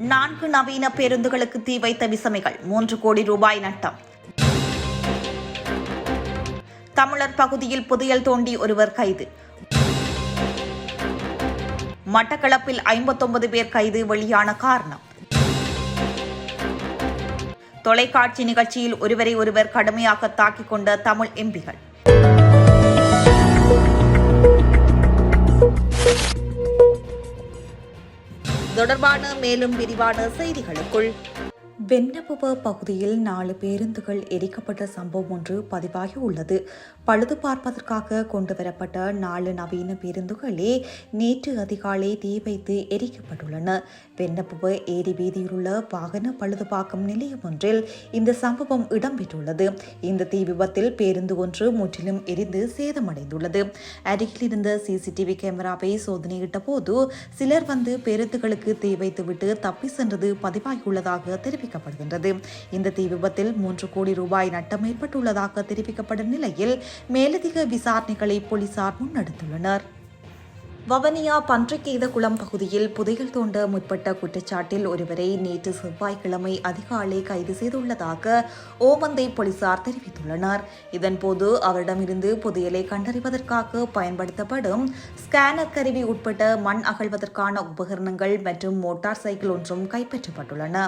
நான்கு நவீன பேருந்துகளுக்கு தீ வைத்த விசமிகள் மூன்று கோடி ரூபாய் நட்டம். தமிழர் பகுதியில் புதையல் தோண்டி ஒருவர் கைது. மட்டக்களப்பில் ஐம்பத்தொன்பது பேர் கைது வெளியான காரணம். தொலைக்காட்சி நிகழ்ச்சியில் ஒருவரை ஒருவர் கடுமையாக தாக்கிக் கொண்ட தமிழ் எம்பிகள். தொடர்பான மேலும் விரிவான செய்திகளுக்குள். வெண்ணப்புவ பகுதியில் நாலு பேருந்துகள் எரிக்கப்பட்ட சம்பவம் ஒன்று பதிவாகி உள்ளது. பழுது பார்ப்பதற்காக கொண்டு வரப்பட்ட நாலு நவீன பேருந்துகளே நேற்று அதிகாலை தீ வைத்து எரிக்கப்பட்டுள்ளன. வெண்ணப்புவ ஏரி வீதியிலுள்ள வாகன பழுதுபார்க்கும் நிலையம் ஒன்றில் இந்த சம்பவம் இடம்பெற்றுள்ளது. இந்த தீ விபத்தில் பேருந்து ஒன்று முற்றிலும் எரிந்து சேதமடைந்துள்ளது. அருகில் இருந்த சிசிடிவி கேமராவை சோதனையிட்ட போது சிலர் வந்து பேருந்துகளுக்கு தீ வைத்துவிட்டு தப்பி சென்றது பதிவாகியுள்ளதாக தெரிவிக்கப்படுகின்றது இந்த தீ விபத்தில் மூன்று கோடி ரூபாய் நட்டம் ஏற்பட்டுள்ளதாக தெரிவிக்கப்படும் நிலையில் மேலதிக விசாரணைகளை போலீசார் முன்னெடுத்துள்ளனர். வவனியா பன்றிக்கேதகுளம் பகுதியில் புதையல் தோண்ட முற்பட்ட குற்றச்சாட்டில் ஒருவரை நேற்று செவ்வாய்க்கிழமை அதிகாலை கைது செய்துள்ளதாக ஓமந்தை போலீசார் தெரிவித்துள்ளனர். இதன்போது அவரிடமிருந்து புதையலை கண்டறிவதற்காக பயன்படுத்தப்படும் ஸ்கேனர் கருவி உட்பட்ட மண் அகழ்வதற்கான உபகரணங்கள் மற்றும் மோட்டார் சைக்கிள் ஒன்றும் கைப்பற்றப்பட்டுள்ளன.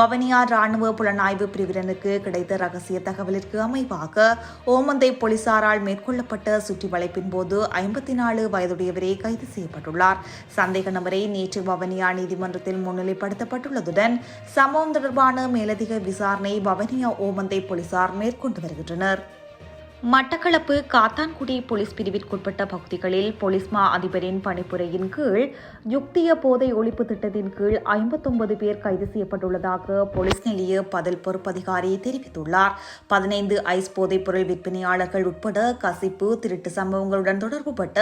வவனியா ராணுவ புலனாய்வு பிரிவினருக்கு கிடைத்த ரகசிய தகவலிற்கு அமைவாக ஓமந்தை போலீசாரால் மேற்கொள்ளப்பட்ட சுற்றி வளைப்பின் போது ஐம்பத்தி நாலு வயதுடையவரே கைது செய்யப்பட்டுள்ளார். சந்தேக நபரை நேற்று வவனியா நீதிமன்றத்தில் முன்னிலைப்படுத்தப்பட்டுள்ளதுடன் சம்பவம் தொடர்பான மேலதிக விசாரணை வவனியா ஓமந்தை போலீசார் மேற்கொண்டு வருகின்றனர். மட்டக்களப்பு காத்தான்குடி போலீஸ் பிரிவிற்குட்பட்ட பகுதிகளில் போலீஸ் மா அதிபரின் பணிப்புரையின் கீழ் யுக்திய போதை ஒழிப்பு திட்டத்தின் கீழ் ஐம்பத்தொன்பது பேர் கைது செய்யப்பட்டுள்ளதாக போலீஸ் நிலைய பதில் பொறுப்பதிகாரி தெரிவித்துள்ளார். பதினைந்து ஐஸ் போதைப் பொருள் விற்பனையாளர்கள் உட்பட கசிப்பு திருட்டு சம்பவங்களுடன் தொடர்புபட்ட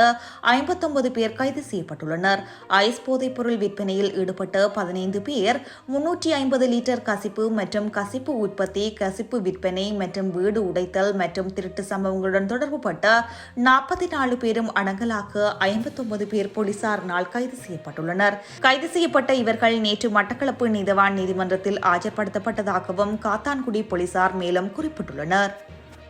ஐம்பத்தொன்பது பேர் கைது செய்யப்பட்டுள்ளனர். ஐஸ் போதைப் பொருள் விற்பனையில் ஈடுபட்ட பதினைந்து பேர் முன்னூற்றி ஐம்பது லிட்டர் கசிப்பு மற்றும் கசிப்பு உற்பத்தி கசிப்பு விற்பனை மற்றும் வீடு உடைத்தல் மற்றும் திருட்டு சம்பவங்களுடன் தொடர்புபட்ட நாற்பத்தி நாலு பேரும் அடங்கலாக ஐம்பத்தொன்பது பேர் போலீசாரினால் கைது செய்யப்பட்டுள்ளனர். கைது செய்யப்பட்ட இவர்கள் நேற்று மட்டக்களப்பு நீதவான் நீதிமன்றத்தில் ஆஜர்படுத்தப்பட்டதாகவும் காத்தான்குடி போலீசார் மேலும் குறிப்பிட்டுள்ளனர்.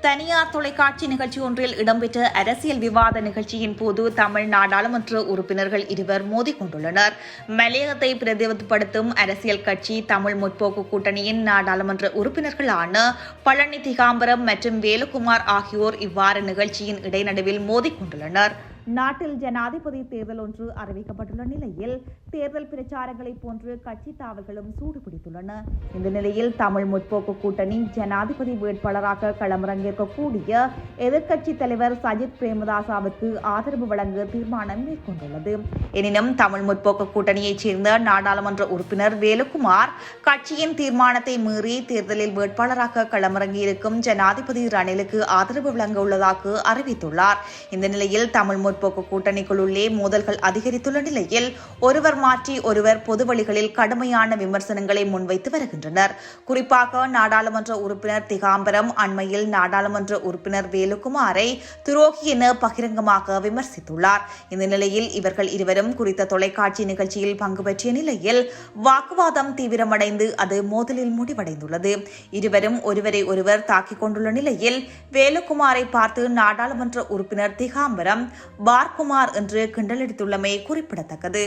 தனியார் தொலைக்காட்சி நிகழ்ச்சி ஒன்றில் இடம்பெற்ற அரசியல் விவாத நிகழ்ச்சியின் போது தமிழ் நாடாளுமன்ற உறுப்பினர்கள் இருவர் மோதி கொண்டுள்ளனர். மலையகத்தை பிரதிநிதிப்படுத்தும் அரசியல் கட்சி தமிழ் முற்போக்கு கூட்டணியின் நாடாளுமன்ற உறுப்பினர்களான பழனி திகாம்பரம் மற்றும் வேலுகுமார் ஆகியோர் இவ்வாறு நிகழ்ச்சியின் இடைநடுவில் மோதிக்கொண்டுள்ளனர் நாட்டில் ஜனாதிபதி தேர்தல் ஒன்று அறிவிக்கப்பட்டுள்ள நிலையில் தேர்தல் பிரச்சாரங்களை போன்று கட்சி தாவல்களும் சூடுபிடித்துள்ளன. இந்த நிலையில் தமிழ் முற்போக்கு கூட்டணி ஜனாதிபதி வேட்பாளராக களமிறங்கியிருக்கக்கூடிய எதிர்க்கட்சி தலைவர் சஜித் பிரேமதாசாவுக்கு ஆதரவு வழங்க தீர்மானம் மேற்கொண்டுள்ளது. எனினும் தமிழ் முற்போக்கு கூட்டணியைச் சேர்ந்த நாடாளுமன்ற உறுப்பினர் வேலுக்குமார் கட்சியின் தீர்மானத்தை மீறி தேர்தலில் வேட்பாளராக களமிறங்கியிருக்கும் ஜனாதிபதி ரணிலுக்கு ஆதரவு வழங்க உள்ளதாக அறிவித்துள்ளார். இந்த நிலையில் தமிழ் முற்போக்கு கூட்டணிக்குள்ளே மோதல்கள் அதிகரித்துள்ள நிலையில் ஒருவர் மாற்றி ஒருவர் பொது வழிகளில் கடுமையான விமர்சனங்களை முன்வைத்து வருகின்றனர். குறிப்பாக நாடாளுமன்ற உறுப்பினர் திகாம்பரம் அண்மையில் நாடாளுமன்ற உறுப்பினர் வேலுக்குமாரை துரோகி என பகிரங்கமாக விமர்சித்துள்ளார். இந்த நிலையில் இவர்கள் இருவரும் குறித்த தொலைக்காட்சி நிகழ்ச்சியில் பங்கு பெற்றிய நிலையில் வாக்குவாதம் தீவிரமடைந்து அது மோதலில் முடிவடைந்துள்ளது. இருவரும் ஒருவரை ஒருவர் தாக்கிக் கொண்டுள்ள நிலையில் வேலுக்குமாரை பார்த்து நாடாளுமன்ற உறுப்பினர் திகாம்பரம் பார்குமார் என்று கிண்டலடித்துள்ளமை குறிப்பிடத்தக்கது.